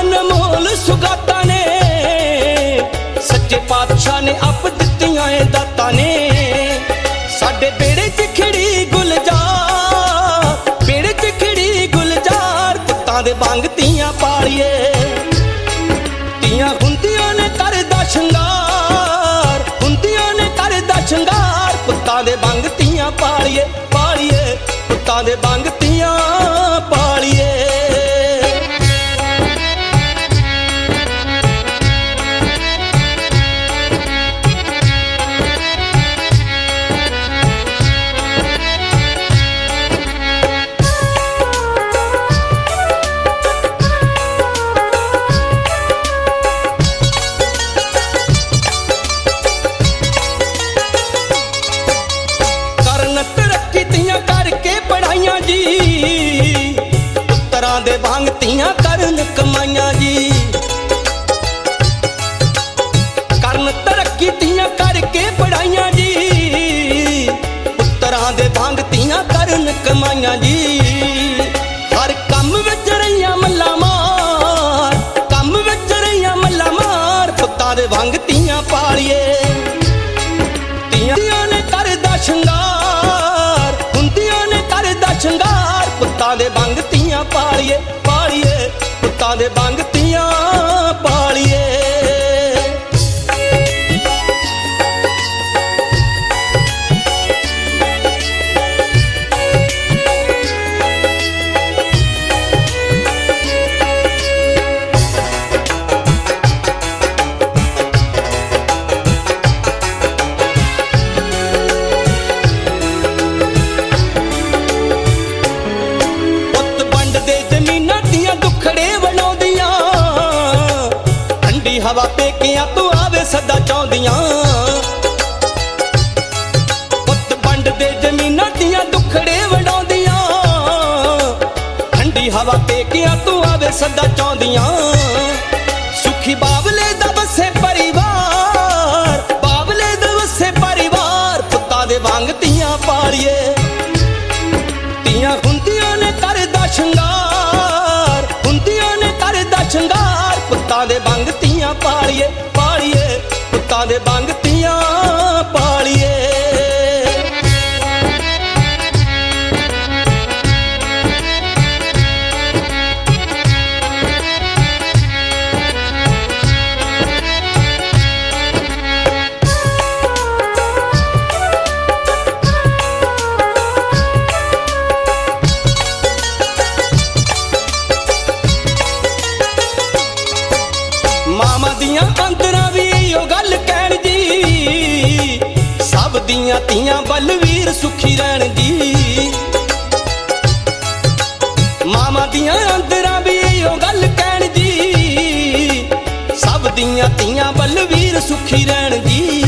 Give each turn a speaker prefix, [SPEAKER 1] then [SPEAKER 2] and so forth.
[SPEAKER 1] ਅਨਮੋਲ ਸੁਗਾਤਾਂ ਨੇ। ਸੱਚੇ ਪਾਤਸ਼ਾਹ ਨੇ ਆਪ ਦਿੱਤੀਆਂ ਏ ਦਾਤਾਂ ਨੇ। ਸਾਡੇ ਬੇੜੇ 'ਚ ਖਿੜੀ ਗੁਲਜ਼ਾਰ, ਬੇੜੇ 'ਚ ਖਿੜੀ ਗੁਲਜ਼ਾਰ, ਪੁੱਤਾਂ ਦੇ ਵਾਂਗ ਤੀਆਂ ਪਾਲੀਏ। ਤੀਆਂ ਹੁੰਦੀਆਂ ਨੇ ਕਰਦਾ ਸ਼ਿੰਗਾਰ, ਹੁੰਦੀਆਂ ਨੇ ਕਰਦਾ ਸ਼ਿੰਗਾਰ, ਪੁੱਤਾਂ ਦੇ ਵਾਂਗ ਤੀਆਂ ਪਾਲੀਏ ਪਾਲੀਏ, ਪੁੱਤਾਂ ਦੇ ਵਾਂਗ ਕਮਾਈਆਂ ਜੀ। ਹਰ ਕੰਮ ਵਿੱਚ ਰਹੀਆਂ ਮੱਲਾ ਮਾਰ, ਕੰਮ ਵਿੱਚ ਰਹੀਆਂ ਮੱਲਾ ਮਾਰ, ਪੁੱਤਾਂ ਦੇ ਵਾਂਗ ਤੀਆਂ ਪਾਲੀਏ। ਤੀਆਂ ਨੇ ਕਰਦਾ ਸ਼ਿੰਗਾਰ, ਹੁੰਦੀਆਂ ਨੇ ਕਰਦਾ ਸ਼ਿੰਗਾਰ, ਪੁੱਤਾਂ ਦੇ ਵਾਂਗ ਤੀਆਂ ਪਾਲੀਏ ਪਾਲੀਏ, ਪੁੱਤਾਂ ਦੇ ਵਾਂਗ ਹਵਾ ਪੇਕਿਆਂ ਆਵੇ ਸਦਾ ਚਾਹੁੰਦੀਆਂ। ਪੁੱਤ ਵੰਡ ਦੇ ਜ਼ਮੀਨਾਂ ਦੀਆਂ ਦੁਖੜੇ ਵਡਾਉਂਦੀਆਂ। ਠੰਡੀ ਹਵਾ ਪੇਕਿਆਂ ਤੂੰ ਆਵੇ ਸਦਾ ਚਾਹੁੰਦੀਆਂ। ਸੁਖੀ ਬਾਬਲੇ ਦਾ ਵਸੇ ਪਾਲੀਏ ਪਾਲੀਏ। ਪੁੱਤਾਂ ਦੇ ਵਾਂਗ ਮਾਮਾ ਦੀਆਂ ਅੰਦਰਾਂ ਵੀ ਉਹ ਗੱਲ ਕਹਿਣ ਦੀ। ਸਭ ਦੀਆਂ ਧੀਆਂ ਬਲਵੀਰ ਸੁਖੀ ਰਹਿਣ ਦੀ। ਮਾਵਾਂ ਦੀਆਂ ਅੰਦਰਾਂ ਵੀ ਉਹ ਗੱਲ ਕਹਿਣ ਦੀ। ਸਭ ਦੀਆਂ ਧੀਆਂ ਬਲਵੀਰ ਸੁਖੀ ਰਹਿਣ ਦੀ।